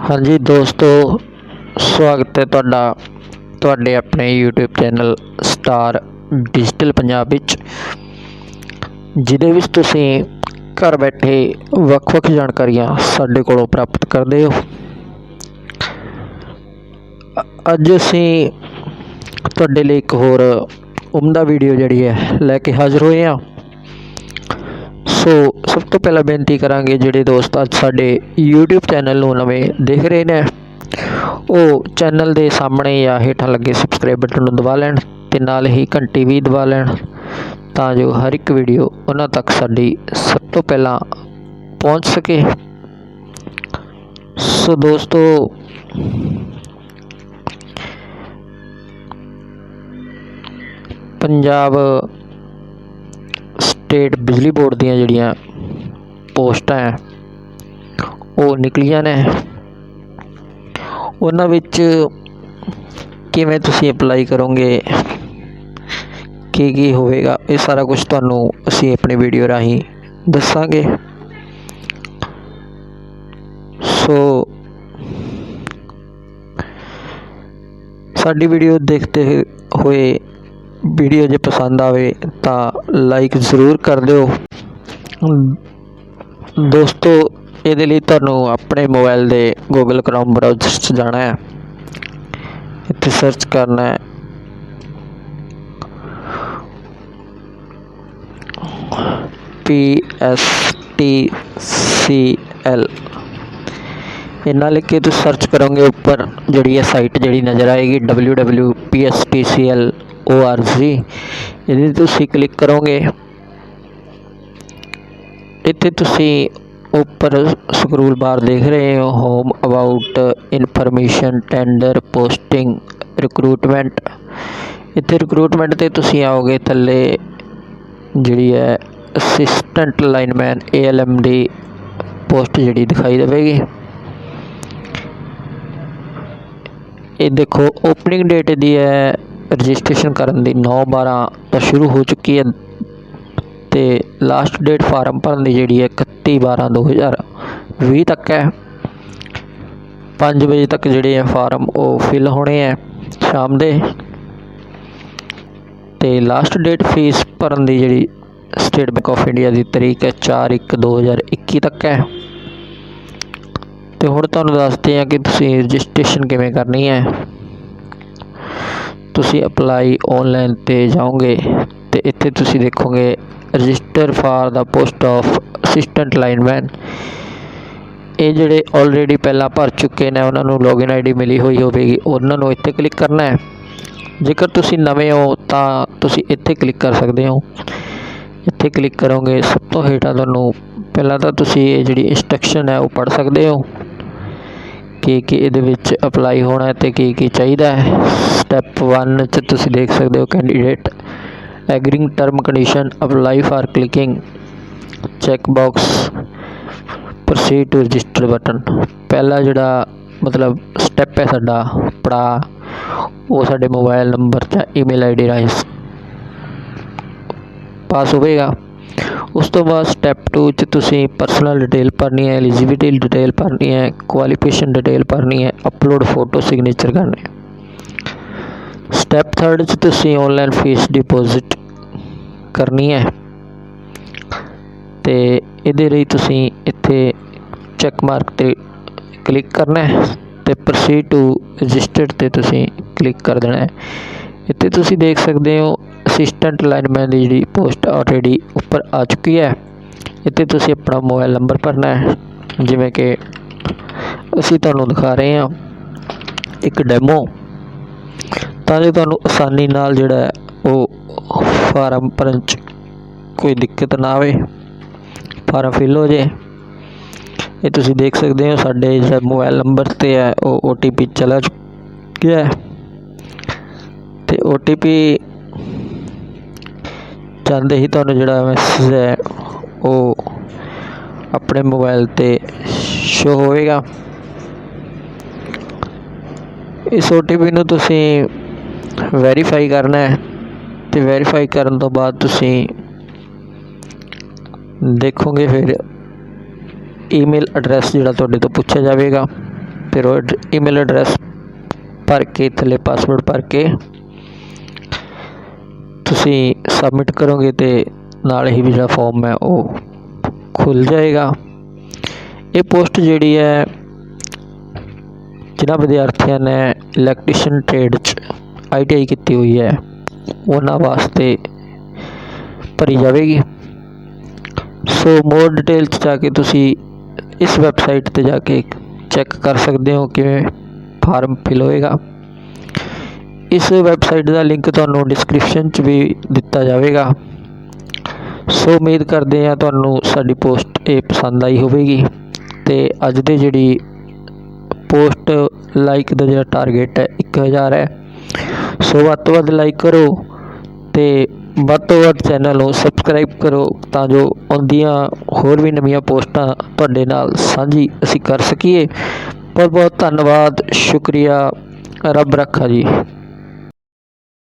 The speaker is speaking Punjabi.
ਹਾਂਜੀ ਦੋਸਤੋ, ਸਵਾਗਤ ਹੈ ਤੁਹਾਡਾ, ਤੁਹਾਡੇ ਆਪਣੇ YouTube channel star digital Punjab ਵਿੱਚ, ਜਿਹਦੇ ਵਿੱਚ ਤੁਸੀਂ ਘਰ ਬੈਠੇ ਵੱਖ-ਵੱਖ ਜਾਣਕਾਰੀਆਂ ਸਾਡੇ ਕੋਲੋਂ ਪ੍ਰਾਪਤ ਕਰਦੇ ਹੋ। ਅੱਜ ਅਸੀਂ ਤੁਹਾਡੇ ਲਈ ਇੱਕ ਹੋਰ ਉਮਦਾ ਵੀਡੀਓ ਜਿਹੜੀ ਹੈ ਲੈ ਕੇ ਹਾਜ਼ਰ ਹੋਏ ਹਾਂ। ਸੋ ਸਭ ਤੋਂ ਪਹਿਲਾਂ ਬੇਨਤੀ ਕਰਾਂਗੇ ਜਿਹੜੇ ਦੋਸਤ ਅੱਜ ਸਾਡੇ YouTube ਚੈਨਲ ਨੂੰ ਨਵੇਂ ਦੇਖ ਰਹੇ ਨੇ, ਉਹ ਚੈਨਲ ਦੇ ਸਾਹਮਣੇ ਜਾਂ ਹੇਠਾਂ ਲੱਗੇ ਸਬਸਕ੍ਰਾਈਬ ਬਟਨ ਨੂੰ ਦਬਾ ਲੈਣ ਤੇ ਨਾਲ ਹੀ ਘੰਟੀ ਵੀ ਦਬਾ ਲੈਣ ਤਾਂ ਜੋ ਹਰ ਇੱਕ ਵੀਡੀਓ ਉਹਨਾਂ ਤੱਕ ਸਾਡੀ ਸਭ ਤੋਂ ਪਹਿਲਾਂ ਪਹੁੰਚ ਸਕੇ। ਸੋ ਦੋਸਤੋ, ਪੰਜਾਬ ਸਟੇਟ ਬਿਜਲੀ ਬੋਰਡ ਦੀਆਂ ਜਿਹੜੀਆਂ ਪੋਸਟਾਂ ਹੈ ਉਹ ਨਿਕਲੀਆਂ ਨੇ। ਉਹਨਾਂ ਵਿੱਚ ਕਿਵੇਂ ਤੁਸੀਂ ਅਪਲਾਈ ਕਰੋਗੇ? ਕੀ ਕੀ ਹੋਵੇਗਾ? ਇਹ ਸਾਰਾ ਕੁਝ ਤੁਹਾਨੂੰ ਅਸੀਂ ਆਪਣੀ ਵੀਡੀਓ ਰਾਹੀਂ ਦੱਸਾਂਗੇ। ਸੋ ਸਾਡੀ ਵੀਡੀਓ ਦੇਖਦੇ ਹੋਏ ਵੀਡੀਓ ਜੇ ਪਸੰਦ ਆਵੇ ਤਾਂ ਲਾਈਕ ਜ਼ਰੂਰ ਕਰ ਦਿਓ। ਦੋਸਤੋ, ਇਹਦੇ ਲਈ ਤੁਹਾਨੂੰ ਆਪਣੇ ਮੋਬਾਈਲ ਦੇ ਗੂਗਲ Chrome ਬ੍ਰਾਊਜ਼ਰ 'ਚ ਜਾਣਾ ਹੈ। ਇੱਥੇ ਸਰਚ ਕਰਨਾ ਹੈ। P S T C L ਇਹਨਾਂ ਲਿਖ ਕੇ ਤੁਸੀਂ ਸਰਚ ਕਰੋਗੇ ਉੱਪਰ ਜਿਹੜੀ ਹੈ ਸਾਈਟ ਜਿਹੜੀ ਨਜ਼ਰ ਆਏਗੀ www.pstcl.org ਇਹਦੇ ਤੇ ਤੁਸੀਂ ਕਲਿੱਕ ਕਰੋਗੇ। ਇੱਥੇ ਤੁਸੀਂ ਉੱਪਰ ਸਕਰੂਲ ਬਾਰ ਦੇਖ ਰਹੇ ਹੋ। Home about information tender posting recruitment ਇੱਥੇ ਰਿਕਰੂਟਮੈਂਟ ਤੇ ਤੁਸੀਂ ਆਓਗੇ ਥੱਲੇ, ਜਿਹੜੀ ਹੈ ਅਸਿਸਟੈਂਟ ਲਾਈਨਮੈਨ ਏਐਲਐਮ ਦੀ ਪੋਸਟ ਜਿਹੜੀ ਦਿਖਾਈ ਦੇਵੇਗੀ। ਇਹ ਦੇਖੋ ਓਪਨਿੰਗ ਡੇਟ ਦੀ ਹੈ ਰਜਿਸਟ੍ਰੇਸ਼ਨ ਕਰਨ ਦੀ 9/12 ਤੋਂ ਸ਼ੁਰੂ ਹੋ ਚੁੱਕੀ ਹੈ ਤੇ ਲਾਸਟ ਡੇਟ ਫਾਰਮ ਭਰਨ ਦੀ ਜਿਹੜੀ ਹੈ 31/12/2020 ਤੱਕ ਹੈ। 5 ਵਜੇ ਤੱਕ ਜਿਹੜੇ ਹੈ ਫਾਰਮ ਉਹ ਫਿਲ ਹੋਣੇ ਹੈ ਸ਼ਾਮ ਦੇ। ਤੇ ਲਾਸਟ ਡੇਟ ਫੀਸ ਭਰਨ ਦੀ ਜਿਹੜੀ ਸਟੇਟ ਬੈਂਕ ਆਫ ਇੰਡੀਆ ਦੀ ਤਰੀਕ ਹੈ 4/1/2021 ਤੱਕ ਹੈ। ਤੇ ਹੁਣ ਤੁਹਾਨੂੰ ਦੱਸਦੇ ਹਾਂ ਕਿ ਤੁਸੀਂ ਰਜਿਸਟ੍ਰੇਸ਼ਨ ਕਿਵੇਂ ਕਰਨੀ ਹੈ। ਤੁਸੀਂ ਅਪਲਾਈ ਔਨਲਾਈਨ ਤੇ ਜਾਓਗੇ ਅਤੇ ਇੱਥੇ ਤੁਸੀਂ ਦੇਖੋਗੇ register for the post of assistant lineman ਇਹ ਜਿਹੜੇ ਆਲਰੇਡੀ ਪਹਿਲਾਂ ਭਰ ਚੁੱਕੇ ਨੇ, ਉਹਨਾਂ ਨੂੰ ਲੌਗਇਨ ਆਈਡੀ ਮਿਲੀ ਹੋਈ ਹੋਵੇਗੀ, ਉਹਨਾਂ ਨੂੰ ਇੱਥੇ ਕਲਿੱਕ ਕਰਨਾ ਹੈ। ਜੇਕਰ ਤੁਸੀਂ ਨਵੇਂ ਹੋ, ਤਾਂ ਤੁਸੀਂ ਇੱਥੇ ਕਲਿੱਕ ਕਰ ਸਕਦੇ ਹੋ। ਇੱਥੇ ਕਲਿੱਕ ਕਰੋਗੇ, ਸਭ ਤੋਂ ਹੇਠਾਂ ਤੁਹਾਨੂੰ ਪਹਿਲਾਂ ਤਾਂ ਤੁਸੀਂ ਇਹ ਜਿਹੜੀ ਇੰਸਟਰਕਸ਼ਨ ਹੈ, ਉਹ ਪੜ੍ਹ ਸਕਦੇ ਹੋ। ਕੀ ਕੀ ਇਹਦੇ ਵਿੱਚ ਅਪਲਾਈ ਹੋਣਾ ਅਤੇ ਕੀ ਕੀ ਚਾਹੀਦਾ ਹੈ? ਸਟੈਪ 1 ਚ ਤੁਸੀਂ ਦੇਖ ਸਕਦੇ ਹੋ candidate agreeing term condition apply for clicking check box proceed to register button ਪਹਿਲਾ ਜਿਹੜਾ ਮਤਲਬ ਸਟੈਪ ਹੈ ਸਾਡਾ ਪੜਾ ਉਹ ਸਾਡੇ ਮੋਬਾਈਲ ਨੰਬਰ ਜਾਂ ਈਮੇਲ ਆਈਡੀ ਰਾਹੀਂ ਪਾਸ ਹੋਵੇਗਾ। ਉਸ ਤੋਂ ਬਾਅਦ ਸਟੈਪ 2 ਚ ਤੁਸੀਂ ਪਰਸਨਲ ਡਿਟੇਲ ਭਰਨੀ ਹੈ ਐਲੀਜੀਬਿਲਟੀ ਡਿਟੇਲ ਭਰਨੀ ਹੈ ਕੁਆਲੀਫਿਕੇਸ਼ਨ ਡਿਟੇਲ ਭਰਨੀ ਹੈ ਅਪਲੋਡ ਫੋਟੋ ਸਿਗਨੇਚਰ ਕਰਨੇ ਸਟੈਪ 3 ਚ ਤੁਸੀਂ ਆਨਲਾਈਨ ਫੀਸ ਡਿਪੋਜ਼ਿਟ ਕਰਨੀ ਹੈ। ਤੇ ਇਹਦੇ ਲਈ ਤੁਸੀਂ ਇੱਥੇ ਚੈੱਕ ਮਾਰਕ ਤੇ ਕਲਿੱਕ ਕਰਨਾ ਹੈ ਤੇ ਪ੍ਰੋਸੀਡ ਟੂ ਰਜਿਸਟਰਡ ਤੇ ਤੁਸੀਂ ਕਲਿੱਕ ਕਰ ਦੇਣਾ ਹੈ। ਇੱਥੇ ਤੁਸੀਂ ਦੇਖ ਸਕਦੇ ਹੋ ਅਸਿਸਟੈਂਟ ਲਾਈਨਮੈਨ ਦੀ ਜਿਹੜੀ ਪੋਸਟ ਆਲਰੇਡੀ ਉੱਪਰ ਆ ਚੁੱਕੀ ਹੈ। ਇੱਥੇ ਤੁਸੀਂ ਆਪਣਾ ਮੋਬਾਈਲ ਨੰਬਰ ਭਰਨਾ ਹੈ। ਜਿਵੇਂ ਕਿ ਅਸੀਂ ਤੁਹਾਨੂੰ ਦਿਖਾ ਰਹੇ ਹਾਂ ਇੱਕ ਡੈਮੋ ਤਾਂ ਜੋ ਤੁਹਾਨੂੰ ਆਸਾਨੀ ਨਾਲ ਜਿਹੜਾ ਉਹ ਫਾਰਮ ਭਰਨ 'ਚ ਕੋਈ ਦਿੱਕਤ ਨਾ ਆਵੇ, ਫਾਰਮ ਫਿਲ ਹੋ ਜੇ ਇਹ ਤੁਸੀਂ ਦੇਖ ਸਕਦੇ ਹੋ ਸਾਡੇ ਜਿਹੜਾ ਮੋਬਾਈਲ ਨੰਬਰ ਤੇ ਹੈ, ਉਹ OTP ਚਲਾ ਚੁੱਕਿਆ ਹੈ। ਤੇ OTP ਜਾਂਦੇ ਹੀ ਤੁਹਾਨੂੰ ਜਿਹੜਾ ਮੈਸੇਜ ਹੈ, ਉਹ ਆਪਣੇ ਮੋਬਾਈਲ ਤੇ ਸ਼ੋ ਹੋਵੇਗਾ। ਇਸ OTP ਨੂੰ ਤੁਸੀਂ ਵੈਰੀਫਾਈ ਕਰਨਾ ਹੈ ਤੇ ਵੈਰੀਫਾਈ ਕਰਨ ਤੋਂ ਬਾਅਦ ਤੁਸੀਂ ਦੇਖੋਗੇ ਫਿਰ ਈਮੇਲ ਐਡਰੈਸ ਜਿਹੜਾ ਤੁਹਾਡੇ ਤੋਂ ਪੁੱਛਿਆ ਜਾਵੇਗਾ। ਫਿਰ ਉਹ ਈਮੇਲ ਐਡਰੈਸ ਭਰ ਕੇ, ਥੱਲੇ ਪਾਸਵਰਡ ਭਰ ਕੇ ਤੁਸੀਂ ਸਬਮਿਟ ਕਰੋਗੇ ਤੇ ਨਾਲ ਹੀ ਵੀ ਜਿਹੜਾ ਫਾਰਮ ਹੈ ਉਹ ਖੁੱਲ ਜਾਏਗਾ। ਇਹ ਪੋਸਟ ਜਿਹੜੀ ਹੈ, ਜਿਨ੍ਹਾਂ ਵਿਦਿਆਰਥੀਆਂ ਨੇ ਇਲੈਕਟ੍ਰੀਸ਼ੀਅਨ ਟ੍ਰੇਡ 'ਚ ਆਈਟੀਆਈ ਕੀਤੀ ਹੋਈ ਹੈ, ਉਹਨਾਂ ਵਾਸਤੇ ਭਰੀ ਜਾਵੇਗੀ। ਸੋ ਮੋਰ ਡਿਟੇਲ 'ਚ ਜਾ ਕੇ ਤੁਸੀਂ ਇਸ ਵੈਬਸਾਈਟ ਤੇ ਜਾ ਕੇ ਚੈੱਕ ਕਰ ਸਕਦੇ ਹੋ ਕਿਵੇਂ ਫਾਰਮ ਫਿਲ ਹੋਏਗਾ। ਇਸ ਵੈਬਸਾਈਟ ਦਾ ਲਿੰਕ ਤੁਹਾਨੂੰ ਡਿਸਕ੍ਰਿਪਸ਼ਨ 'ਚ ਵੀ ਦਿੱਤਾ ਜਾਵੇਗਾ। ਸੋ ਉਮੀਦ ਕਰਦੇ ਹਾਂ ਤੁਹਾਨੂੰ ਸਾਡੀ ਪੋਸਟ ਇਹ ਪਸੰਦ ਆਈ ਹੋਵੇਗੀ। ਤੇ ਅੱਜ ਦੇ ਜਿਹੜੀ ਪੋਸਟ ਲਾਈਕ ਦਾ ਜਿਹੜਾ ਟਾਰਗੇਟ ਹੈ 1000 ਹੈ। ਸੋ ਵੱਧ ਤੋਂ ਵੱਧ ਲਾਈਕ ਕਰੋ ਤੇ ਵੱਧ ਤੋਂ ਵੱਧ ਚੈਨਲ ਨੂੰ ਸਬਸਕ੍ਰਾਈਬ ਕਰੋ ਤਾਂ ਜੋ ਆਉਂਦੀਆਂ ਹੋਰ ਵੀ ਨਵੀਆਂ ਪੋਸਟਾਂ ਤੁਹਾਡੇ ਨਾਲ ਸਾਂਝੀ ਅਸੀਂ ਕਰ ਸਕੀਏ। ਬਹੁਤ ਬਹੁਤ ਧੰਨਵਾਦ, ਸ਼ੁਕਰੀਆ। ਰੱਬ ਰੱਖਾ ਜੀ।